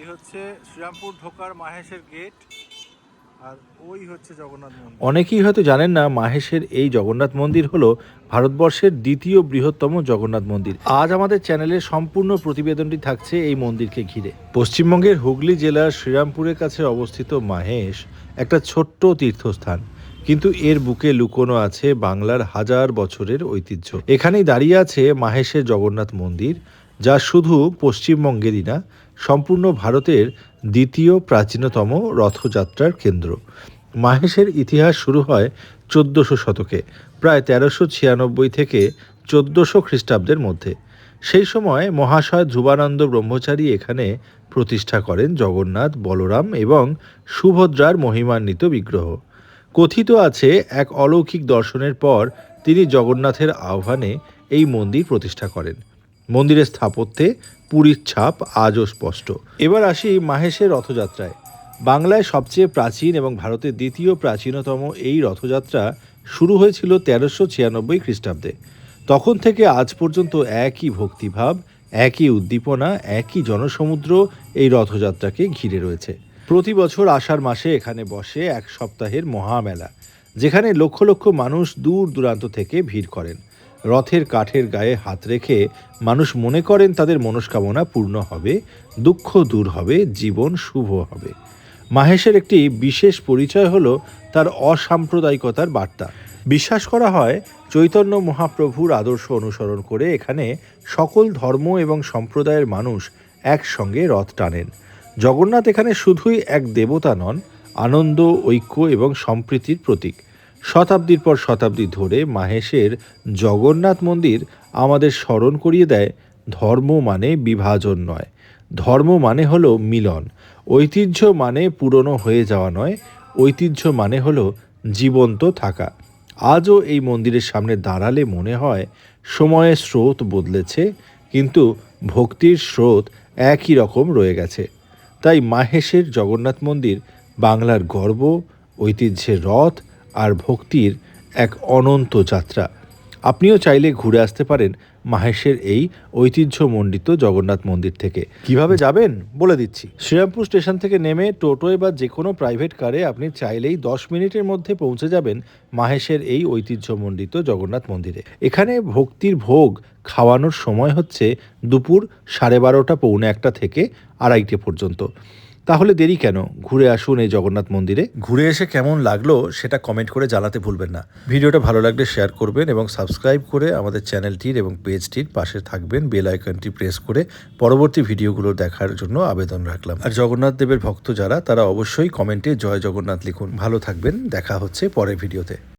এই হচ্ছে শ্রীরামপুর ঢোকার মাহেশের গেট, আর ওই হচ্ছে জগন্নাথ মন্দির। অনেকেই হয়তো জানেন না, মাহেশের এই জগন্নাথ মন্দির হলো ভারতবর্ষের দ্বিতীয় বৃহত্তম জগন্নাথ মন্দির। আজ আমাদের চ্যানেলের সম্পূর্ণ প্রতিবেদনটি থাকছে এই মন্দিরকে ঘিরে। পশ্চিমবঙ্গের হুগলি জেলার শ্রীরামপুরের কাছে অবস্থিত মাহেশ একটা ছোট্ট তীর্থস্থান। কিন্তু এর বুকে লুকোনো আছে বাংলার হাজার বছরের ঐতিহ্য। এখানেই দাঁড়িয়ে আছে মাহেশের জগন্নাথ মন্দির যা শুধু পশ্চিমবঙ্গেরই না, সম্পূর্ণ ভারতের দ্বিতীয় প্রাচীনতম রথযাত্রার কেন্দ্র। মাহেশের ইতিহাস শুরু হয় চোদ্দোশো শতকে, প্রায় তেরোশো ছিয়ানব্বই থেকে চোদ্দোশো খ্রিস্টাব্দের মধ্যে। সেই সময় মহাশয় ধ্রুবানন্দ ব্রহ্মচারী এখানে প্রতিষ্ঠা করেন জগন্নাথ, বলরাম এবং সুভদ্রার মহিমান্বিত বিগ্রহ। কথিত আছে, এক অলৌকিক দর্শনের পর তিনি জগন্নাথের আহ্বানে এই মন্দির প্রতিষ্ঠা করেন। মন্দিরের স্থাপত্যে পুরীর ছাপ আজও স্পষ্ট। এবার আসি মাহেশের রথযাত্রায়। বাংলায় সবচেয়ে প্রাচীন এবং ভারতের দ্বিতীয় প্রাচীনতম এই রথযাত্রা শুরু হয়েছিল তেরোশো ছিয়ানব্বই খ্রিস্টাব্দে। তখন থেকে আজ পর্যন্ত একই ভক্তিভাব, একই উদ্দীপনা, একই জনসমুদ্র এই রথযাত্রাকে ঘিরে রয়েছে। প্রতি বছর আষাঢ় মাসে এখানে বসে এক সপ্তাহের মহামেলা, যেখানে লক্ষ লক্ষ মানুষ দূর দূরান্ত থেকে ভিড় করেন। রথের কাঠের গায়ে হাত রেখে মানুষ মনে করেন তাদের মনস্কামনা পূর্ণ হবে, দুঃখ দূর হবে, জীবন শুভ হবে। মাহেশের একটি বিশেষ পরিচয় হলো তার অসাম্প্রদায়িকতার বার্তা। বিশ্বাস করা হয়, চৈতন্য মহাপ্রভুর আদর্শ অনুসরণ করে এখানে সকল ধর্ম এবং সম্প্রদায়ের মানুষ একসঙ্গে রথ টানেন। জগন্নাথ এখানে শুধুই এক দেবতা নন, আনন্দ, ঐক্য এবং সম্প্রীতির প্রতীক। শতাব্দীর পর শতাব্দী ধরে মাহেশের জগন্নাথ মন্দির আমাদের স্মরণ করিয়ে দেয়, ধর্ম মানে বিভাজন নয়। ধর্ম মানে হলো মিলন। ঐতিহ্য মানে পুরনো হয়ে যাওয়া নয়। ঐতিহ্য মানে হলো জীবন্ত থাকা। আজও এই মন্দিরের সামনে দাঁড়ালে মনে হয়, সময়ের স্রোত বদলেছে, কিন্তু ভক্তির স্রোত একই রকম রয়ে গেছে। তাই মাহেশের জগন্নাথ মন্দির বাংলার গর্ব, ঐতিহ্যের রথ আর ভক্তির এক অনন্ত যাত্রা। আপনিও চাইলে ঘুরে আসতে পারেন মাহেশের এই ঐতিহ্যমণ্ডিত জগন্নাথ মন্দির থেকে। কীভাবে যাবেন? বলে দিচ্ছি। শ্রীরামপুর স্টেশন থেকে নেমে টোটোয় বা যে কোনো প্রাইভেট কারে আপনি চাইলেই দশ মিনিটের মধ্যে পৌঁছে যাবেন মাহেশের এই ঐতিহ্যমণ্ডিত জগন্নাথ মন্দিরে। এখানে ভক্তির ভোগ খাওয়ানোর সময় হচ্ছে দুপুর সাড়ে বারোটা, পৌনে একটা থেকে আড়াইটে পর্যন্ত। তাহলে দেরি কেন? ঘুরে আসুন এই জগন্নাথ মন্দিরে। ঘুরে এসে কেমন লাগল সেটা কমেন্ট করে জানাতে ভুলবেন না। ভিডিওটা ভালো লাগলে শেয়ার করবেন এবং সাবস্ক্রাইব করে আমাদের চ্যানেলটির এবং পেজটির পাশে থাকবেন বেল আইকনটি প্রেস করে পরবর্তী ভিডিওগুলো দেখার জন্য আবেদন রাখলাম। আর জগন্নাথ দেবের ভক্ত যারা, তারা অবশ্যই কমেন্টে জয় জগন্নাথ লিখুন। ভালো থাকবেন, দেখা হচ্ছে পরের ভিডিওতে।